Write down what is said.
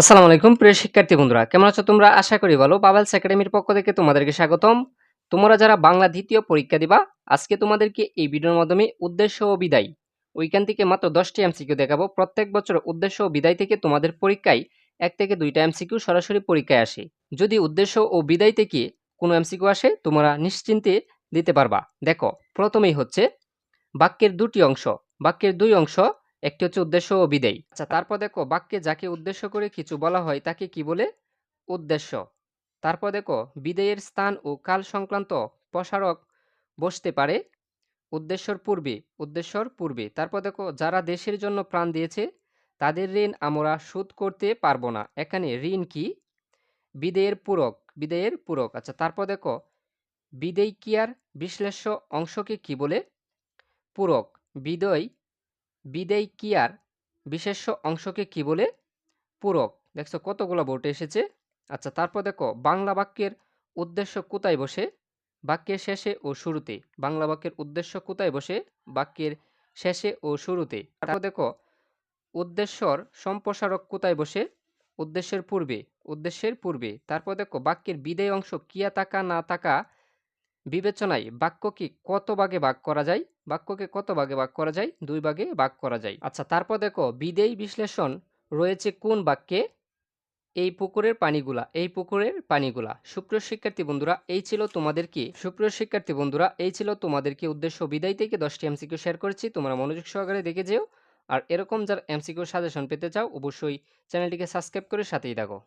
আসসালামু আলাইকুম, প্রিয় শিক্ষার্থী বন্ধুরা। কেমন আছো তোমরা? আশা করি ভালো। বাবেলস একাডেমির পক্ষ থেকে তোমাদেরকে স্বাগতম। তোমরা যারা বাংলা দ্বিতীয় পরীক্ষা দিবা, আজকে তোমাদেরকে এই ভিডিওর মাধ্যমে উদ্দেশ্য ও বিদায়। ওইখান থেকে মাত্র দশটি এমসিকিউ দেখাবো। প্রত্যেক বছর উদ্দেশ্য ও বিদায় থেকে তোমাদের পরীক্ষায় এক থেকে দুইটা এমসিকিউ সরাসরি পরীক্ষায় আসে। যদি উদ্দেশ্য ও বিদায় থেকে কোনো এমসিকিউ আসে, তোমরা নিশ্চিন্তে দিতে পারবা। দেখো, প্রথমেই হচ্ছে বাক্যের দুটি অংশ। বাক্যের দুই অংশ একটি হচ্ছে উদ্দেশ্য ও বিধেয় আচ্ছা তারপর দেখো বাক্যে যাকে উদ্দেশ্য করে কিছু বলা হয় তাকে কি বলে? উদ্দেশ্য। তারপর দেখো বিদেয়ের স্থান ও কাল সংক্রান্ত প্রসারক বসতে পারে উদ্দেশ্যর পূর্বে উদ্দেশ্যর পূর্বে। তারপর দেখো যারা দেশের জন্য প্রাণ দিয়েছে তাদের ঋণ আমরা শোধ করতে পারব না। এখানে ঋণ কি? বিদেয়ের পূরক বিদেয়ের পূরক। আচ্ছা তারপর দেখো বিদেয় কিয়ার বিশ্লেষ্য অংশকে কি বলে? পূরক। বিদয় বিদেয় কিয়ার বিশেষ্য অংশকে কি বলে? পূরক। দেখছ কতগুলো বোর্ডে এসেছে? আচ্ছা তারপর দেখো, বাংলা বাক্যের উদ্দেশ্য কোথায় বসে? বাক্যের শেষে ও শুরুতে। বাংলা বাক্যের উদ্দেশ্য কোথায় বসে? বাক্যের শেষে ও শুরুতে। তারপর দেখো, উদ্দেশ্যর সম্প্রসারক কোথায় বসে? উদ্দেশ্যের পূর্বে। উদ্দেশ্যের পূর্বে। তারপর দেখো, বাক্যের বিদেয় অংশ কিয়া তাকা না তাকা বিবেচনায় বাক্যকে কত ভাগে ভাগ করা যায়? বাক্যকে কত ভাগে ভাগ করা যায়? দুই ভাগে ভাগ করা যায়। আচ্ছা তারপর দেখো, বিদেয়ী বিশ্লেষণ রয়েছে কোন বাক্যে? এই পুকুরের পানিগুলা, এই পুকুরের পানিগুলা। সুপ্রিয় শিক্ষার্থী বন্ধুরা, এই ছিল তোমাদেরকে সুপ্রিয় শিক্ষার্থী বন্ধুরা, এই ছিল তোমাদেরকে উদ্দেশ্য? বিদায় থেকে দশটি এমসিকিউ শেয়ার করেছি, তোমরা মনোযোগ সহকারে দেখে যেও। আর এরকম যার এমসিকিউ সাজেশন পেতে চাও, অবশ্যই চ্যানেলটিকে সাবস্ক্রাইব করে সাথেই থাকো।